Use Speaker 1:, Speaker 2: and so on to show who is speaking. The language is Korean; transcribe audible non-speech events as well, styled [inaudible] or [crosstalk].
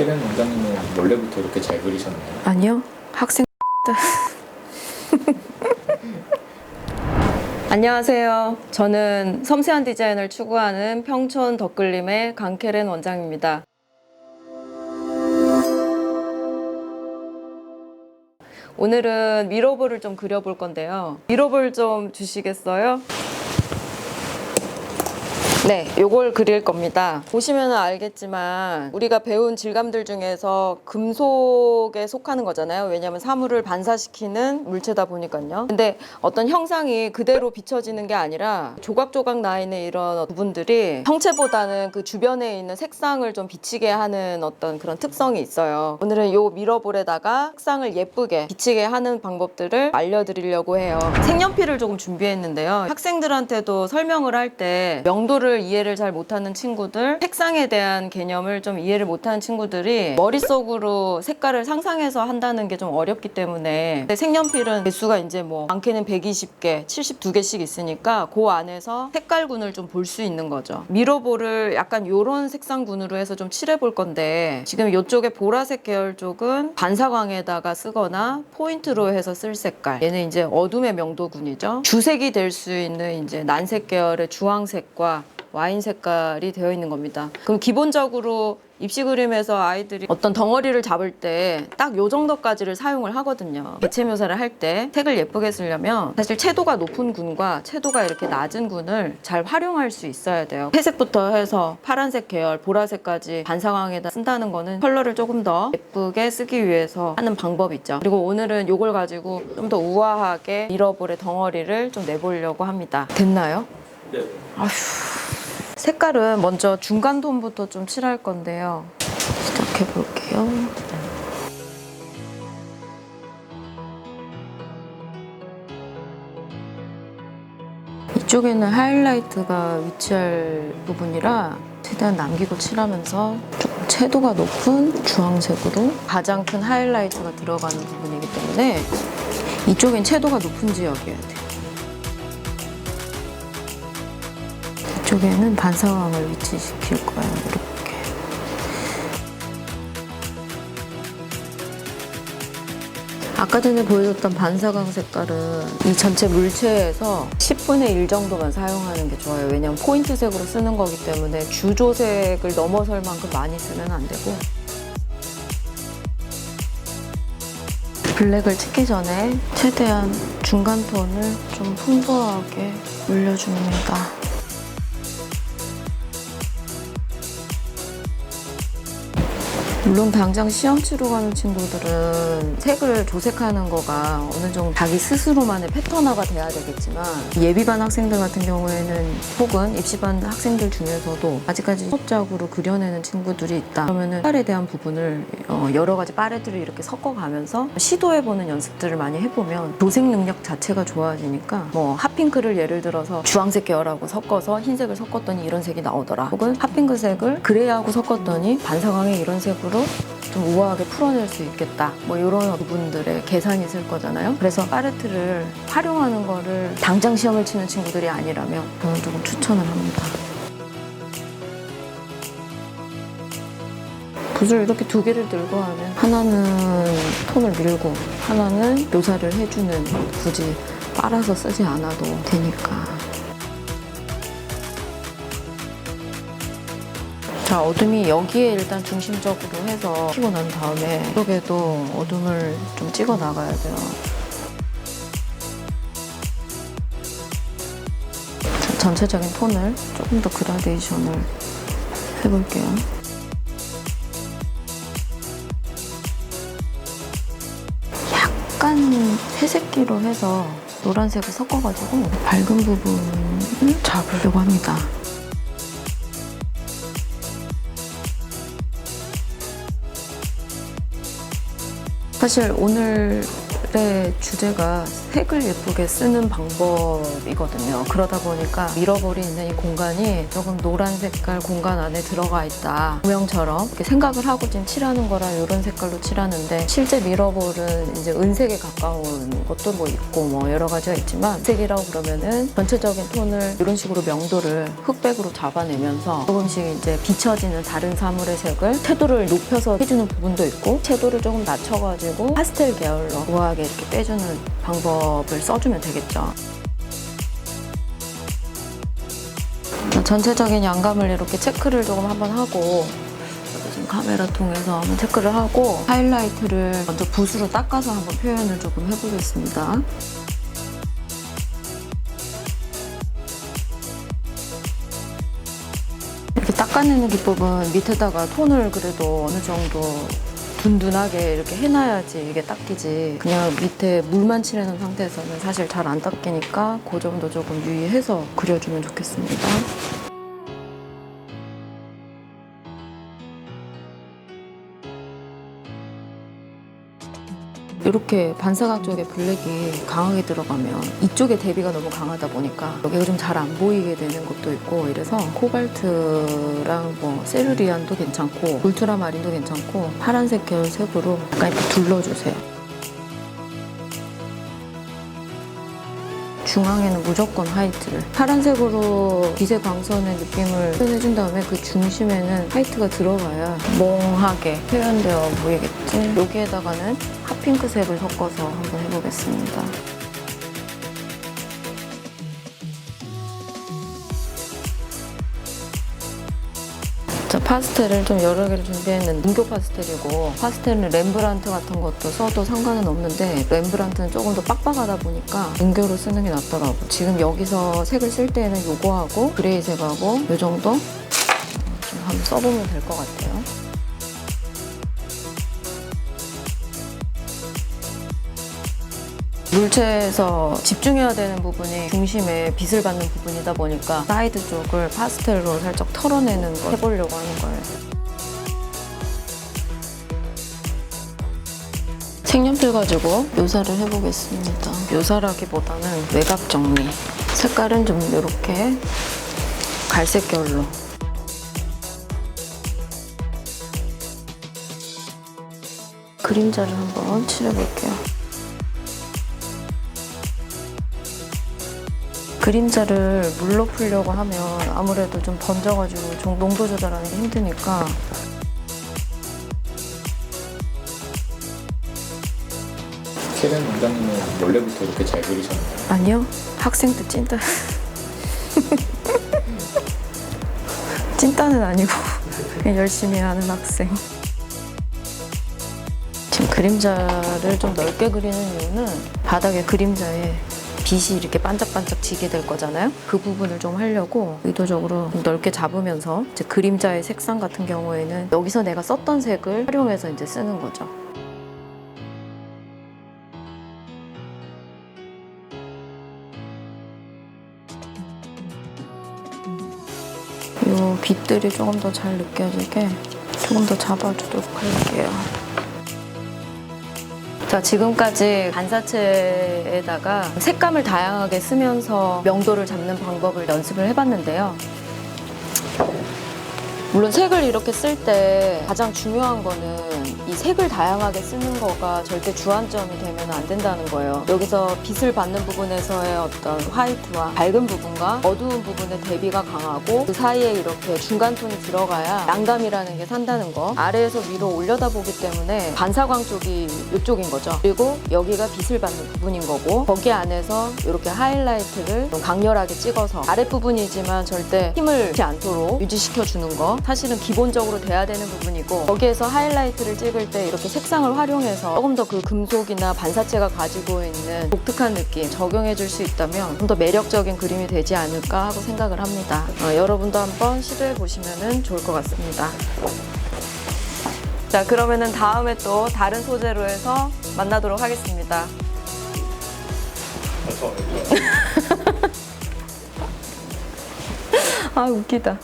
Speaker 1: 캐렌 원장님은 원래부터 이렇게 잘 그리셨나요?
Speaker 2: 아니요. 학생 [laughs] 안녕하세요. 저는 섬세한 디자인을 추구하는 평촌 덧글림의 강케렌 원장입니다. 오늘은 미러볼을 좀 그려볼 건데요. 미러볼 좀 주시겠어요? 네, 요걸 그릴 겁니다. 보시면 알겠지만 우리가 배운 질감들 중에서 금속에 속하는 거잖아요. 왜냐하면 사물을 반사시키는 물체다 보니까요. 근데 어떤 형상이 그대로 비춰지는 게 아니라 조각조각 나 있는 이런 부분들이 형체보다는 그 주변에 있는 색상을 좀 비치게 하는 어떤 그런 특성이 있어요. 오늘은 요 미러볼에다가 색상을 예쁘게 비치게 하는 방법들을 알려드리려고 해요. 색연필을 조금 준비했는데요. 학생들한테도 설명을 할 때 명도를 이해를 잘 못하는 친구들, 색상에 대한 개념을 좀 이해를 못하는 친구들이 머릿속으로 색깔을 상상해서 한다는 게 좀 어렵기 때문에 색연필은 개수가 이제 뭐 많게는 120개, 72개씩 있으니까 그 안에서 색깔군을 좀 볼 수 있는 거죠. 미러볼을 약간 요런 색상군으로 해서 좀 칠해 볼 건데 지금 이쪽에 보라색 계열 쪽은 반사광에다가 쓰거나 포인트로 해서 쓸 색깔. 얘는 이제 어둠의 명도군이죠. 주색이 될 수 있는 이제 난색 계열의 주황색과 와인 색깔이 되어 있는 겁니다. 그럼 기본적으로 입시 그림에서 아이들이 어떤 덩어리를 잡을 때 딱 요 정도까지를 사용을 하거든요. 개체 묘사를 할 때 색을 예쁘게 쓰려면 사실 채도가 높은 군과 채도가 이렇게 낮은 군을 잘 활용할 수 있어야 돼요. 회색부터 해서 파란색 계열, 보라색까지 반사광에다 쓴다는 거는 컬러를 조금 더 예쁘게 쓰기 위해서 하는 방법이죠. 그리고 오늘은 요걸 가지고 좀 더 우아하게 미러볼의 덩어리를 좀 내보려고 합니다. 됐나요?
Speaker 1: 네.
Speaker 2: 색깔은 먼저 중간 톤부터 좀 칠할 건데요. 시작해 볼게요. 이쪽에는 하이라이트가 위치할 부분이라 최대한 남기고 칠하면서 조금 채도가 높은 주황색으로 가장 큰 하이라이트가 들어가는 부분이기 때문에 이쪽엔 채도가 높은 지역이어야 돼요. 이쪽에는 반사광을 위치시킬 거예요. 이렇게. 아까 전에 보여줬던 반사광 색깔은 이 전체 물체에서 10분의 1 정도만 사용하는 게 좋아요. 왜냐면 포인트색으로 쓰는 거기 때문에 주조색을 넘어설 만큼 많이 쓰면 안 되고. 블랙을 치기 전에 최대한 중간 톤을 좀 풍부하게 올려줍니다. 물론 당장 시험 치러 가는 친구들은 색을 조색하는 거가 어느 정도 자기 스스로만의 패턴화가 돼야 되겠지만 예비반 학생들 같은 경우에는 혹은 입시반 학생들 중에서도 아직까지 수업작으로 그려내는 친구들이 있다. 그러면은 색깔에 대한 부분을 어, 여러 가지 파레들을 이렇게 섞어가면서 시도해보는 연습들을 많이 해보면 도색 능력 자체가 좋아지니까 뭐 핫핑크를 예를 들어서 주황색 계열하고 섞어서 흰색을 섞었더니 이런 색이 나오더라. 혹은 핫핑크색을 그레이하고 섞었더니 반사광의 이런 색 으로 좀 우아하게 풀어낼 수 있겠다. 뭐 이런 부분들의 계산이 있을 거잖아요. 그래서 파레트를 활용하는 거를 당장 시험을 치는 친구들이 아니라면 저는 조금 추천을 합니다. 붓을 이렇게 두 개를 들고 하면 하나는 톤을 밀고 하나는 묘사를 해주는 굳이 빨아서 쓰지 않아도 되니까. 자, 어둠이 여기에 일단 중심적으로 해서 피고 난 다음에 이쪽에도 어둠을 좀 찍어 나가야 돼요. 자, 전체적인 톤을 조금 더 그라데이션을 해볼게요. 약간 회색기로 해서 노란색을 섞어가지고 밝은 부분을 잡으려고 합니다. 사실 오늘의 주제가 색을 예쁘게 쓰는 방법이거든요. 그러다 보니까 밀어버리 있는 이 공간이 조금 노란 색깔 공간 안에 들어가 있다. 조명처럼 이렇게 생각을 하고 지금 칠하는 거라 이런 색깔로 칠하는데 실제 밀어볼은 이제 은색에 가까운 것도 뭐 있고 뭐 여러 가지가 있지만 색이라고 그러면은 전체적인 톤을 이런 식으로 명도를 흑백으로 잡아내면서 조금씩 이제 비춰지는 다른 사물의 색을 채도를 높여서 해주는 부분도 있고 채도를 조금 낮춰가지고 파스텔 계열로 우아하게 이렇게 빼주는 방법 을 써주면 되겠죠. 전체적인 양감을 이렇게 체크를 조금 한번 하고 지금 카메라 통해서 한번 체크를 하고 하이라이트를 먼저 붓으로 닦아서 한번 표현을 조금 해보겠습니다. 이렇게 닦아내는 기법은 밑에다가 톤을 그래도 어느 정도 둔둔하게 이렇게 해놔야지 이게 닦이지 그냥 밑에 물만 칠해놓은 상태에서는 사실 잘 안 닦이니까 그 점도 조금 유의해서 그려주면 좋겠습니다. 이렇게 반사각 쪽에 블랙이 강하게 들어가면 이쪽에 대비가 너무 강하다 보니까 여기가 좀 잘 안 보이게 되는 것도 있고 이래서 코발트랑 뭐 세르리안도 괜찮고 울트라마린도 괜찮고 파란색 계열 색으로 약간 이렇게 둘러주세요. 중앙에는 무조건 화이트를. 파란색으로 빛의 광선의 느낌을 표현해준 다음에 그 중심에는 화이트가 들어가야 몽하게 표현되어 보이겠지? 여기에다가는 핫핑크색을 섞어서 한번 해보겠습니다 파스텔을 좀 여러 개를 준비했는데 문교 파스텔이고 파스텔은 렘브란트 같은 것도 써도 상관은 없는데 렘브란트는 조금 더 빡빡하다 보니까 문교로 쓰는 게 낫더라고. 지금 여기서 색을 쓸 때는 요거하고 그레이색하고 요 정도? 좀 한번 써보면 될 것 같아요 물체에서 집중해야 되는 부분이 중심에 빛을 받는 부분이다 보니까 사이드 쪽을 파스텔로 살짝 털어내는 걸 해보려고 하는 거예요. 색연필 가지고 묘사를 해보겠습니다. 묘사라기보다는 외곽 정리. 색깔은 좀 이렇게 갈색 계열로. 그림자를 한번 칠해볼게요. 그림자를 물로 풀려고 하면 아무래도 좀 번져가지고 좀 농도 조절하는 게 힘드니까.
Speaker 1: 캐는 원장님은 원래부터 이렇게 잘 그리셨나요?
Speaker 2: 아니요. 학생 때 찐따. [laughs] 찐따는 아니고 그냥 열심히 하는 학생. 지금 그림자를 좀 넓게 그리는 이유는 바닥에 그림자에 빛이 이렇게 반짝반짝 지게 될 거잖아요. 그 부분을 좀 하려고 의도적으로 좀 넓게 잡으면서 이제 그림자의 색상 같은 경우에는 여기서 내가 썼던 색을 활용해서 이제 쓰는 거죠. 이 빛들이 조금 더 잘 느껴지게 조금 더 잡아주도록 할게요. 자, 지금까지 반사체에다가 색감을 다양하게 쓰면서 명도를 잡는 방법을 연습을 해봤는데요. 물론 색을 이렇게 쓸 때 가장 중요한 거는 이 색을 다양하게 쓰는 거가 절대 주안점이 되면 안 된다는 거예요. 여기서 빛을 받는 부분에서의 어떤 화이트와 밝은 부분과 어두운 부분의 대비가 강하고 그 사이에 이렇게 중간 톤이 들어가야 양감이라는 게 산다는 거. 아래에서 위로 올려다 보기 때문에 반사광 쪽이 이쪽인 거죠. 그리고 여기가 빛을 받는 부분인 거고 거기 안에서 이렇게 하이라이트를 좀 강렬하게 찍어서 아랫 부분이지만 절대 힘을 잃지 않도록 유지시켜 주는 거 사실은 기본적으로 돼야 되는 부분이고 거기에서 하이라이트를 찍을 때 이렇게 색상을 활용해서 조금 더 그 금속이나 반사체가 가지고 있는 독특한 느낌 적용해 줄 수 있다면 좀 더 매력적인 그림이 되지 않을까 하고 생각을 합니다. 어, 여러분도 한번 시도해 보시면 좋을 것 같습니다. 자, 그러면은 다음에 또 다른 소재로 해서 만나도록 하겠습니다. [laughs] 아, 웃기다.